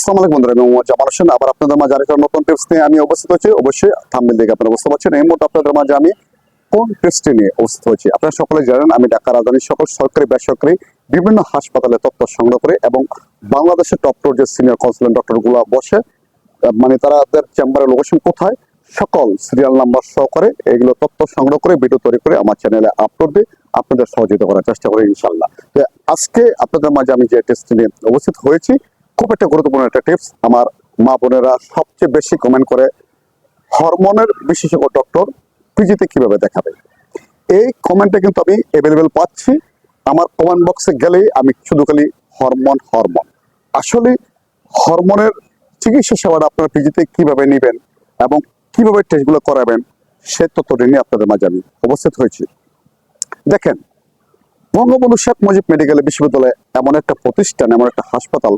আসসালামু আলাইকুম বন্ধুরা, আমি জামাল হোসেন। আবার আপনাদের মাঝে আরেকটা নতুন টিপস নিয়ে আমি উপস্থিত হচ্ছি। অবশ্যই থাম্বেল দেখে আপনারা বুঝতে পারছেন। এই মুহূর্তে আপনাদের মাঝে আমি কোন টিপসটি নিয়ে উপস্থিত হচ্ছি? আপনারা সকলে জানেন, আমি ঢাকা রাজধানীর সকল সরকারি, বেসরকারি, বিভিন্ন হাসপাতালে তথ্য সংগ্রহ করে এবং বাংলাদেশের টপ যে সিনিয়র কাউন্সিলর ডক্টরগুলা বসে মানে তাদের চেম্বারের লোকেশন কোথায়, সকল সিরিয়াল নাম্বার সহকারে এগুলো তথ্য সংগ্রহ করে ভিডিও তৈরি করে আমার চ্যানেলে আপলোড দিয়ে আপনাদের সহযোগিতা করার চেষ্টা করি ইনশাল্লাহ আজকে আপনাদের মাঝে আমি যে টেস্ট নিয়ে উপস্থিত হয়েছি খুব একটা গুরুত্বপূর্ণ একটা টিপস আমার মা বোনেরা সবচেয়ে বেশি কমেন্ট করে হরমোনের বিশেষজ্ঞ ডক্টর পিজিতে কীভাবে দেখাবে। এই কমেন্টটা কিন্তু আমি অ্যাভেলেবেল পাচ্ছি। আমার কমেন্ট বক্সে গেলেই আমি শুধু খালি হরমোন হরমোন আসলে হরমোনের চিকিৎসা সেবাটা আপনারা পিজিতে কীভাবে নেবেন এবং কীভাবে টেস্টগুলো করাবেন, সে তথ্যটি নিয়ে আপনাদের মাঝে আমি উপস্থিত হয়েছি। দেখেন, বঙ্গবন্ধু শেখ মুজিব মেডিকেল বিশ্ববিদ্যালয় এমন একটা প্রতিষ্ঠান, এমন একটা হাসপাতাল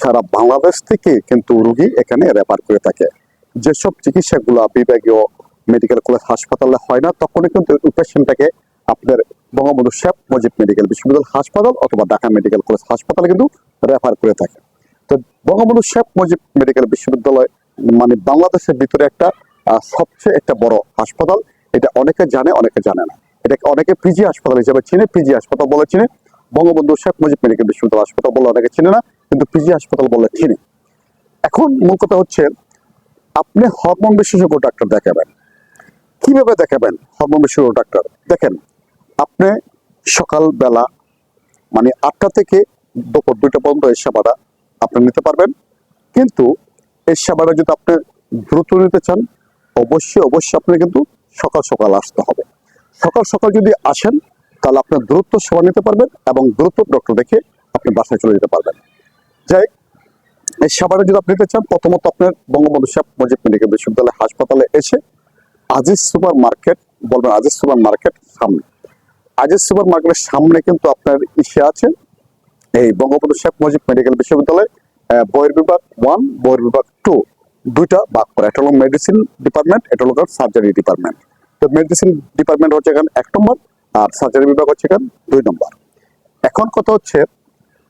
সারা বাংলাদেশ থেকে কিন্তু রুগী এখানে রেফার করে থাকে। যেসব চিকিৎসাগুলো বিভাগীয় মেডিকেল কলেজ হাসপাতালে হয় না, তখনই কিন্তু পেশেন্টটাকে আপনার বঙ্গবন্ধু শেখ মুজিব মেডিকেল বিশ্ববিদ্যালয় হাসপাতাল অথবা ঢাকা মেডিকেল কলেজ হাসপাতালে কিন্তু রেফার করে থাকে। তো বঙ্গবন্ধু শেখ মুজিব মেডিকেল বিশ্ববিদ্যালয় মানে বাংলাদেশের ভিতরে একটা সবচেয়ে একটা বড় হাসপাতাল। এটা অনেকে জানে অনেকে জানে না। এটাকে অনেকে পিজি হাসপাতাল হিসেবে চিনে পিজি হাসপাতাল বলে চিনে। বঙ্গবন্ধু শেখ মুজিব মেডিকেল বিশ্ববিদ্যালয় হাসপাতাল বলে অনেকে চিনে না। কিন্তু পিজি হাসপাতাল বলে চিনে এখন মূল কথা হচ্ছে, আপনি হরমোন বিশেষজ্ঞ ডাক্তার দেখাবেন। কীভাবে দেখাবেন হরমোন বিশেষজ্ঞ ডাক্তার? দেখেন, আপনি সকালবেলা মানে আটটা থেকে দুপুর দুইটা পর্যন্ত এই সেবাটা আপনি নিতে পারবেন। কিন্তু এই সেবাটা যদি আপনি দ্রুত নিতে চান, অবশ্যই অবশ্যই আপনি কিন্তু সকাল সকাল আসতে হবে। সকাল সকাল যদি আসেন, তাহলে আপনি দ্রুত সেবা নিতে পারবেন এবং দ্রুত ডক্টর দেখে আপনি বাসায় চলে যেতে পারবেন। যাই সেবাটা যদি আপনি চান, প্রথমত আপনার বঙ্গবন্ধু শেখ মুজিব মেডিকেল বিশ্ববিদ্যালয় হাসপাতালে এসে আজিজ সুপার মার্কেট বলবেন আজিজ সুপার মার্কেট সামনে। আজিজ সুপার মার্কেটের সামনে কিন্তু আপনার ইসে আছে। এই বঙ্গবন্ধু শেখ মুজিব মেডিকেল বিশ্ববিদ্যালয় বইয়ের বিভাগ ওয়ান বইয়ের বিভাগ টু দুইটা ভাগ করা। এটা হলো মেডিসিন ডিপার্টমেন্ট এটা হলো সার্জারি ডিপার্টমেন্ট তো মেডিসিন ডিপার্টমেন্ট হচ্ছে এখানে এক নম্বর, আর সার্জারি বিভাগ হচ্ছে এখানে দুই নম্বর। এখন কথা হচ্ছে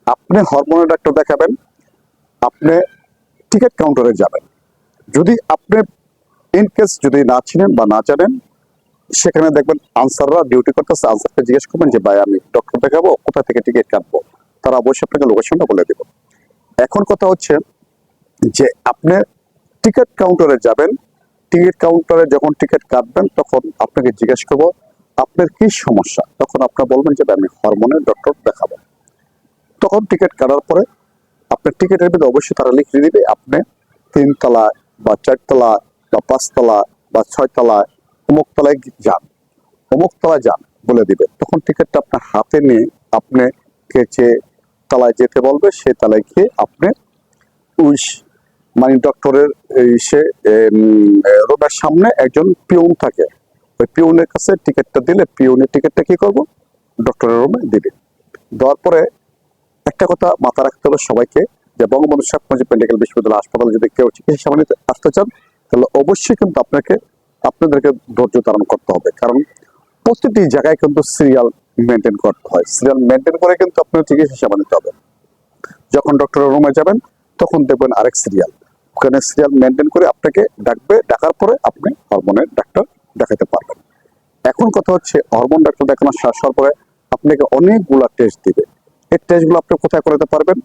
আপনি হরমোনের ডাক্তার দেখাবেন, আপনি টিকিট কাউন্টারে যাবেন। যদি আপনি ইন কেস যদি না চিনেন বা না জানেন, সেখানে দেখবেন আনসাররা ডিউটি করতেছে, আনসারকে জিজ্ঞেস করবেন যে, ভাই, আমি ডক্টর দেখাবো, কোথা থেকে টিকিট কাটবো? তারা অবশ্যই আপনাকে লোকেশনটা বলে দেব। এখন কথা হচ্ছে যে, আপনি টিকিট কাউন্টারে যাবেন টিকিট কাউন্টারে যখন টিকিট কাটবেন, তখন আপনাকে জিজ্ঞেস করব, আপনার কি সমস্যা? তখন আপনার বলবেন যে আমি হরমোনের ডক্টর দেখাবো। তখন টিকিট কাটার পরে আপনার টিকিটের ভিতরে অবশ্যই তারা লিখে দিবে আপনি তিনতলা বা চারতলা বা পাঁচতলা বা ছয়তলা অমুক তলায় যান অমুক তলায় যান বলে দিবে। তখন টিকিটটা আপনার হাতে নিয়ে আপনি যে তলায় যেতে বলবে সে তলায় গিয়ে আপনি ওই মানে ডক্টরের সে রোডের সামনে একজন পিউন থাকে। ওই পিউনের কাছে টিকিটটা দিলে পিউনের টিকিটটা কি করব? ডক্টরের রুমে দিবে। দেওয়ার পরে একটা কথা মাথা রাখতে হবে সবাইকে যে বঙ্গবন্ধু শেখ মুজিব মেডিকেল বিশ্ববিদ্যালয় হাসপাতালে যদি কেউ চিকিৎসা সেবা নিতে আসতে চান, তাহলে অবশ্যই কিন্তু আপনাকে, আপনাদেরকে ধৈর্য ধারণ করতে হবে। কারণ প্রতিটি জায়গায় কিন্তু সিরিয়াল মেনটেন করতে হয়। সিরিয়াল মেনটেন করে কিন্তু আপনার চিকিৎসা সেবা নিতে হবে। যখন ডক্টরের রুমে যাবেন, তখন দেখবেন আরেক সিরিয়াল ওখানে সিরিয়াল মেনটেন করে আপনাকে ডাকবে, ডাকার পরে আপনি হরমোনের ডাক্তার দেখাতে পারবেন। এখন কথা হচ্ছে হরমোন ডাক্তার দেখানো শেষ হওয়ার পরে আপনাকে অনেকগুলা টেস্ট দিবে। এই টেস্টগুলো আপনি কোথায় করাতে পারবেন?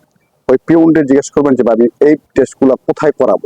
ওই পিউনদের জিজ্ঞেস করবেন যে আমি এই টেস্টগুলো কোথায় করাবো?